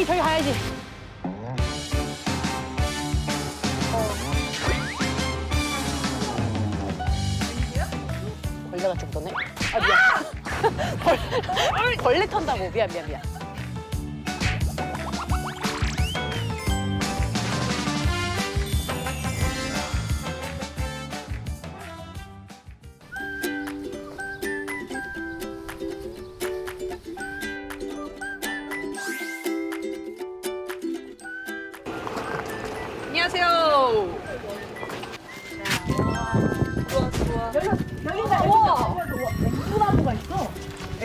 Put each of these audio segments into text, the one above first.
저기 저기 가야지. 벌레가 좀 떠네. 아 미안. 벌, 벌레 턴다고 미안 미안 미안.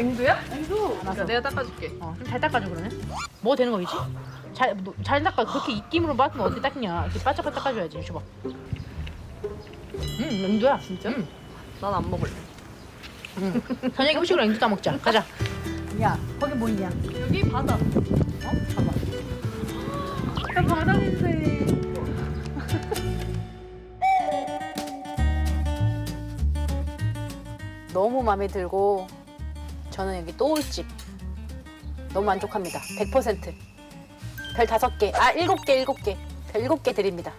앵두야? 앵두. 그러니까 내가 닦아줄게. 어, 좀 잘 닦아줘 그러면. 뭐 되는 거겠지? 잘, 뭐, 잘 닦아. 그렇게 입김으로 맡으면 어떻게 닦냐? 이렇게 바짝바짝 닦아줘야지. 줘봐. 응, 앵두야. 진짜? 응. 난안 먹을래. 응. 저녁에 후식으로 앵두 따 먹자. 가자. 야, 거기 뭐 있냐? 여기 바다. 어? 봐봐. 야, 바다인데. 너무 마음에 들고 저는 여기 또올집 너무 만족합니다. 100%. 별 다섯 개, 아 일곱 개, 일곱 개, 별 일곱 개 드립니다.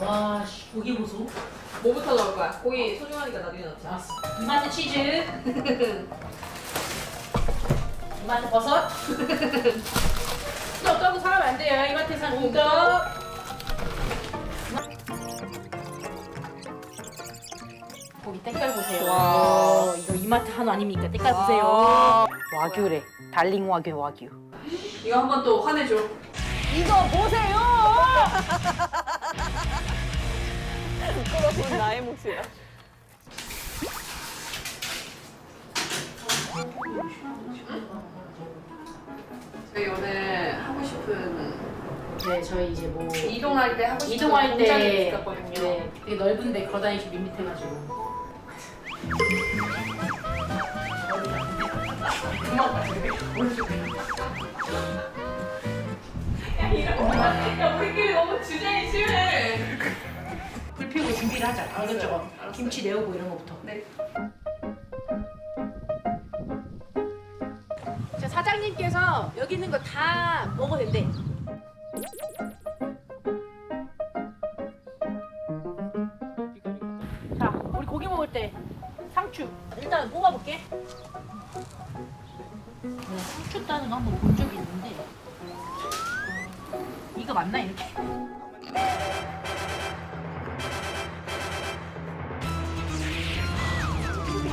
와, 씨, 고기 보소. 뭐부터 넣을 거야? 고기 소중하니까 나중에 넣자. 알았어. 이마트 치즈. 이마트 버섯. 또 떠도 사면 안 돼요. 이마트에서는 우떡. 때깔 보세요. 와. 이거 이마트 한우 아닙니까? 때깔 보세요. 와. 와규래. 달링 와규 와규. 이거 한 번 또 화내줘. 이거 보세요. 부끄러운 나의 몫이야. 저희 오늘 하고 싶은 네, 저희 이제 뭐 이동할 때 하고 싶은 이동할 때 있었거든요. 네, 되게 넓은데 걸어다니기 밋밋해가지고. 야 우리끼리 너무 주제이 심해. 불 피우고 준비를 하자. 알았어요. 김치 내오고 이런 거부터. 네. 자, 사장님께서 여기 있는 거 다 먹어도 된대. 자, 우리 고기 먹을 때 상추 일단 뽑아볼게. 네, 상추 따는 거 한번 본 적이 있는데 이거 맞나 이렇게?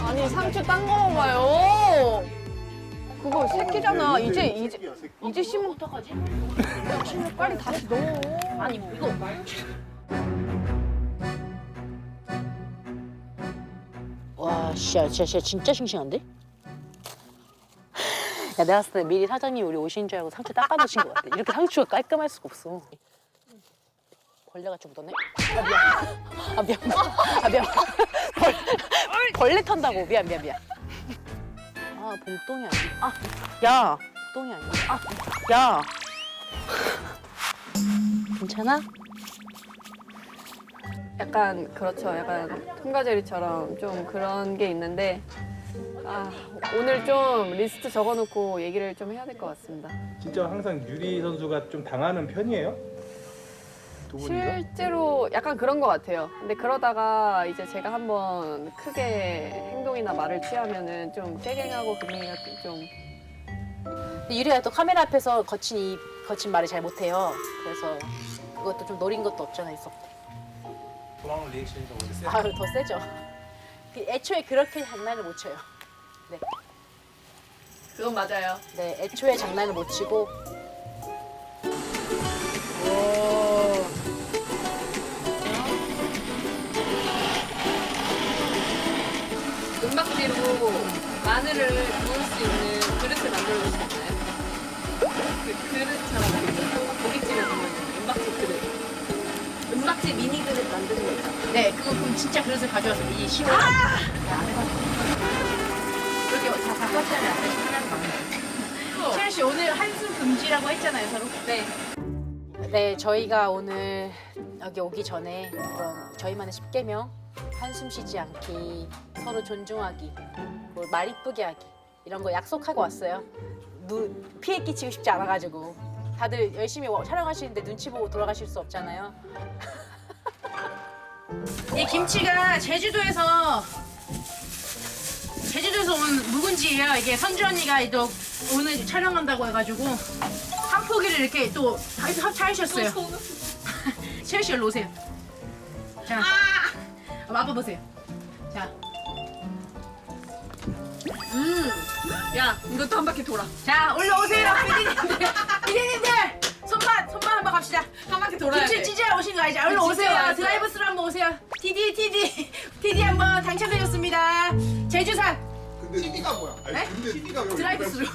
아니 상추 딴거 먹어요. 그거 새끼잖아. 이제 이제 이제 심으면 어떡하지? 심으면 빨리 다시 넣어. 아니 이거 와 진짜 진짜 진짜, 싱싱한데? 야 내가 봤을 때 미리 사장님이 우리 오신 줄 알고 상추 닦아놓으신 것 같아. 이렇게 상추가 깔끔할 수가 없어. 벌레가 좀 묻었네? 아 미안. 아 미안. 아 미안. 벌, 벌레 턴다고. 미안 미안 미안. 아 봄동이 아니야. 아 야. 똥이 아니야. 아 야. 괜찮아? 약간 그렇죠. 약간 통과제리처럼 좀 그런 게 있는데 아 오늘 좀 리스트 적어놓고 얘기를 좀 해야 될 것 같습니다. 진짜 항상 유리 선수가 좀 당하는 편이에요? 두 분이서? 실제로 약간 그런 것 같아요. 근데 그러다가 이제 제가 한번 크게 행동이나 말을 취하면은 좀 깨갱하고 금이가 좀 근데 유리가 또 카메라 앞에서 거친 이 거친 말을 잘 못해요. 그래서 그것도 좀 노린 것도 없잖아 있어. 도망 리액션이 더 오래 세. 아유 더 세죠. 그 애초에 그렇게 장난을 못 쳐요. 네, 그건 맞아요. 네 애초에 장난을 못 치고. 은박지로 마늘을 구울 수 있는 그릇을 만들어 보셨나요? 그 그릇처럼 낙지 미니 그릇 만드는 거 있잖아. 네, 그거 그럼 진짜 그릇을 가져와서 미리 씌워. 아! 안 해봤어. 이렇게 다 바꿨잖아. 채연 씨 오늘 한숨 금지라고 했잖아요, 서로. 네. 네, 저희가 오늘 여기 오기 전에 그런 저희만의 10개명 한숨 쉬지 않기, 서로 존중하기, 뭐말 이쁘게 하기 이런 거 약속하고 왔어요. 누, 피해 끼치고 싶지 않아가지고 다들 열심히 와- 촬영하시는데 눈치 보고 돌아가실 수 없잖아요. 이 김치가 제주도에서 제주도에서 온 묵은지예요. 이게 선주 언니가 또 오늘 촬영한다고 해가지고 한 포기를 이렇게 또 합차하셨어요. 채연 씨 일로 오세요. 자, 아! 맛봐 보세요. 자, 야, 이것도 한 바퀴 돌아. 자 올라오세요, 피디님들. 피디님들 손만 손만 한번 갑시다. 한 바퀴 돌아야 김치 돼. 찢어 오신 거 알죠? 얼른 오세요. 드라이브 스루 한번 오세요. TD TD TD 한번 당첨되셨습니다. 제주산 근데 TV가 뭐야? 아니, 네? 근데 왜 드라이브 스루.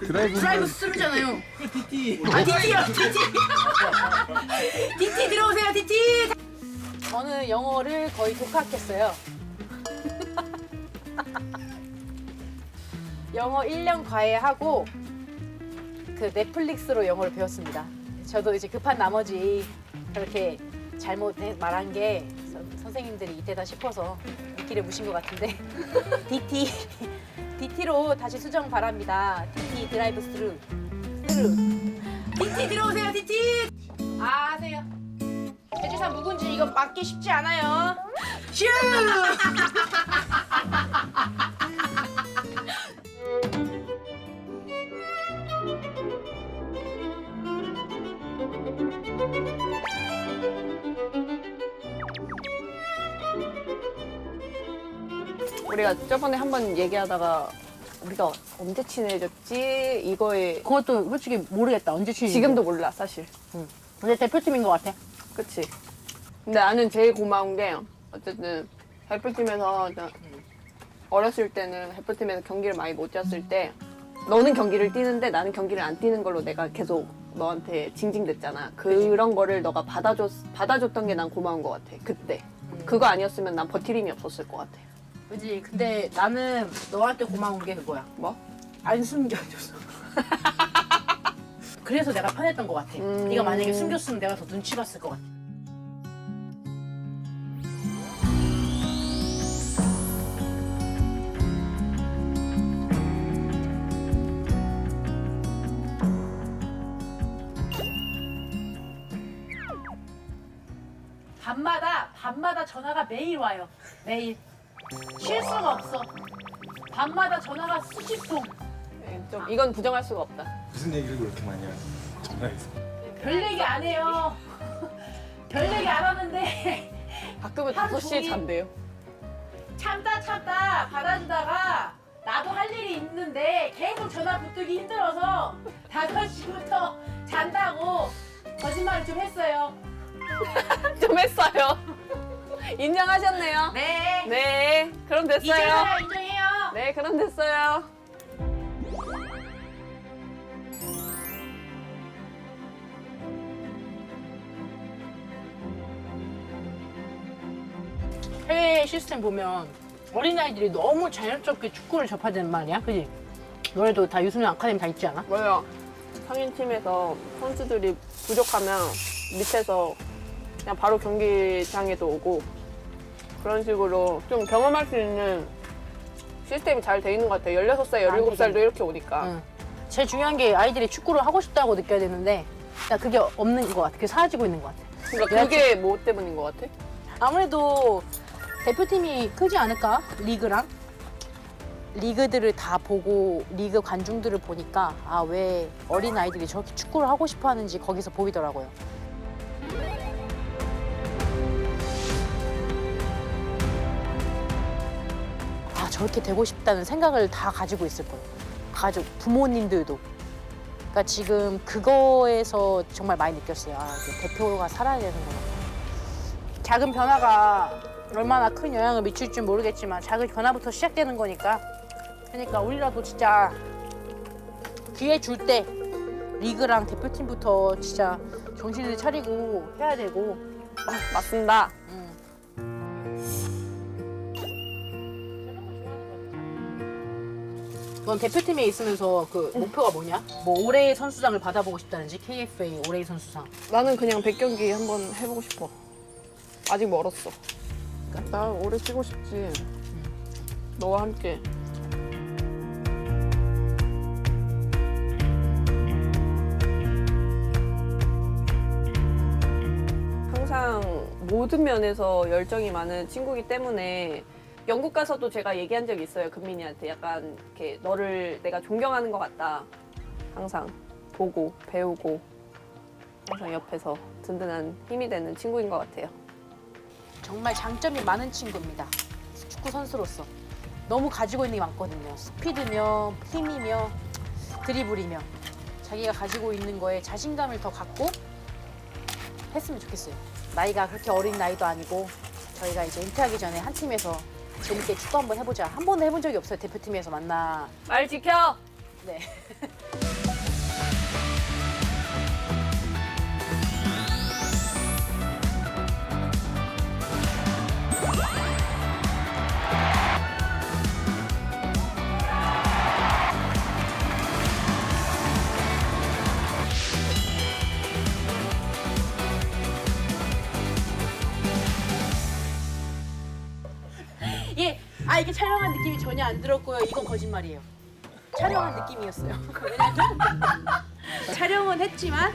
드라이브 드라이브 스루잖아요. 아 DT요 DT. DT 들어오세요 DT. 저는 영어를 거의 독학했어요. 영어 1년 과외하고 그 넷플릭스로 영어를 배웠습니다. 저도 이제 급한 나머지 그렇게 잘못 말한 게 선- 선생님들이 이때다 싶어서 이길에 무신 것 같은데 DT DT로 다시 수정 바랍니다. DT 드라이브 스루 스루 DT 들어오세요 DT 아 하세요. 제주산 묵은지 이거 맞기 쉽지 않아요. 슈! 우리가 저번에 한번 얘기하다가 우리가 언제 친해졌지? 이거에 그것도 솔직히 모르겠다. 언제 친지 지금도 몰라, 사실. 근데 대표팀인 것 같아. 그치? 근데 나는 제일 고마운 게 어쨌든 대표팀에서 나- 어렸을 때는 대표팀에서 경기를 많이 못 뛰었을 때 너는 경기를 뛰는데 나는 경기를 안 뛰는 걸로 내가 계속 너한테 징징댔잖아. 그런 거를 너가 받아줬, 받아줬던 게 난 고마운 것 같아. 그때. 그거 아니었으면 난 버틸 힘이 없었을 것 같아. 그지? 근데 나는 너한테 고마운 게 그거야. 뭐? 안 숨겨줘서. 그래서 내가 편했던 것 같아. 음. 네가 만약에 숨겼으면 내가 더 눈치 봤을 것 같아. 밤마다 밤마다 전화가 매일 와요. 매일 쉴 수가 없어. 밤마다 전화가 수십 통. 네, 좀 이건 부정할 수가 없다. 무슨 얘기를 그렇게 많이 하는 전화해서. 별 얘기 안 해요. 별 얘기 안 하는데 가끔은 하루 5시에 종일. 잔대요. 참다 참다 받아주다가 나도 할 일이 있는데 계속 전화 붙들기 힘들어서 5시부터 잔다고 거짓말을 좀 했어요. 좀 했어요. 인정하셨네요. 네. 네, 그럼 됐어요. 이제야 인정해요. 네, 그럼 됐어요. 해외 시스템 보면 어린아이들이 너무 자연스럽게 축구를 접하는 말이야. 그지? 너네도 다 유소년 아카데미 다 있지 않아? 뭐야? 상인팀에서 선수들이 부족하면 밑에서 그냥 바로 경기장에도 오고 그런 식으로 좀 경험할 수 있는 시스템이 잘 돼 있는 것 같아요. 16살, 17살도 이렇게 오니까. 응. 제일 중요한 게 아이들이 축구를 하고 싶다고 느껴야 되는데 나 그게 없는 것 같아. 그게 사라지고 있는 것 같아. 그러니까 그게 뭐 때문인 것 같아? 아무래도 대표팀이 크지 않을까? 리그랑 리그들을 다 보고 리그 관중들을 보니까 아 왜 어린 아이들이 저렇게 축구를 하고 싶어 하는지 거기서 보이더라고요. 저렇게 되고 싶다는 생각을 다 가지고 있을 거예요. 가족 부모님들도. 그러니까 지금 그거에서 정말 많이 느꼈어요. 아 대표가 살아야 되는구나. 작은 변화가 얼마나 큰 영향을 미칠지 모르겠지만 작은 변화부터 시작되는 거니까 그러니까 우리라도 진짜 기회 줄 때 리그랑 대표팀부터 진짜 정신을 차리고 해야 되고 맞습니다. 음. 넌 대표팀에 있으면서 그 목표가 뭐냐? 뭐 올해의 선수상을 받아보고 싶다든지 KFA 올해의 선수상. 나는 그냥 100경기 한번 해보고 싶어. 아직 멀었어. 나 오래 뛰고 싶지. 너와 함께. 항상 모든 면에서 열정이 많은 친구기 때문에 영국 가서도 제가 얘기한 적이 있어요. 금민이한테 약간 이렇게 너를 내가 존경하는 것 같다. 항상 보고 배우고 항상 옆에서 든든한 힘이 되는 친구인 것 같아요. 정말 장점이 많은 친구입니다. 축구 선수로서 너무 가지고 있는 게 많거든요. 스피드며 힘이며 드리블이며 자기가 가지고 있는 거에 자신감을 더 갖고 했으면 좋겠어요. 나이가 그렇게 어린 나이도 아니고 저희가 이제 은퇴하기 전에 한 팀에서 재밌게 축구 한번 해보자. 한 번도 해본 적이 없어요. 대표팀에서 만나. 말 지켜. 네. 느낌이 전혀 안 들었고요. 이건 거짓말이에요. 촬영한 느낌이었어요. 왜냐면 촬영은 했지만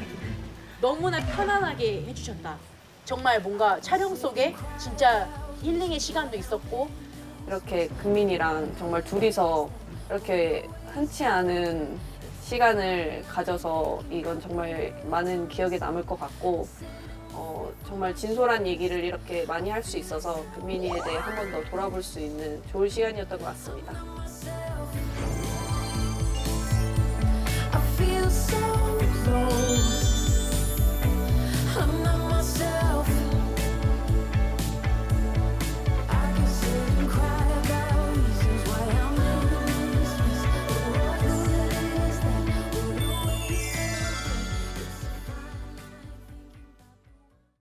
너무나 편안하게 해주셨다. 정말 뭔가 촬영 속에 진짜 힐링의 시간도 있었고 이렇게 금민이랑 정말 둘이서 이렇게 흔치 않은 시간을 가져서 이건 정말 많은 기억에 남을 것 같고 어, 정말 진솔한 얘기를 이렇게 많이 할 수 있어서 금민이에 대해 한 번 더 돌아볼 수 있는 좋은 시간이었던 것 같습니다.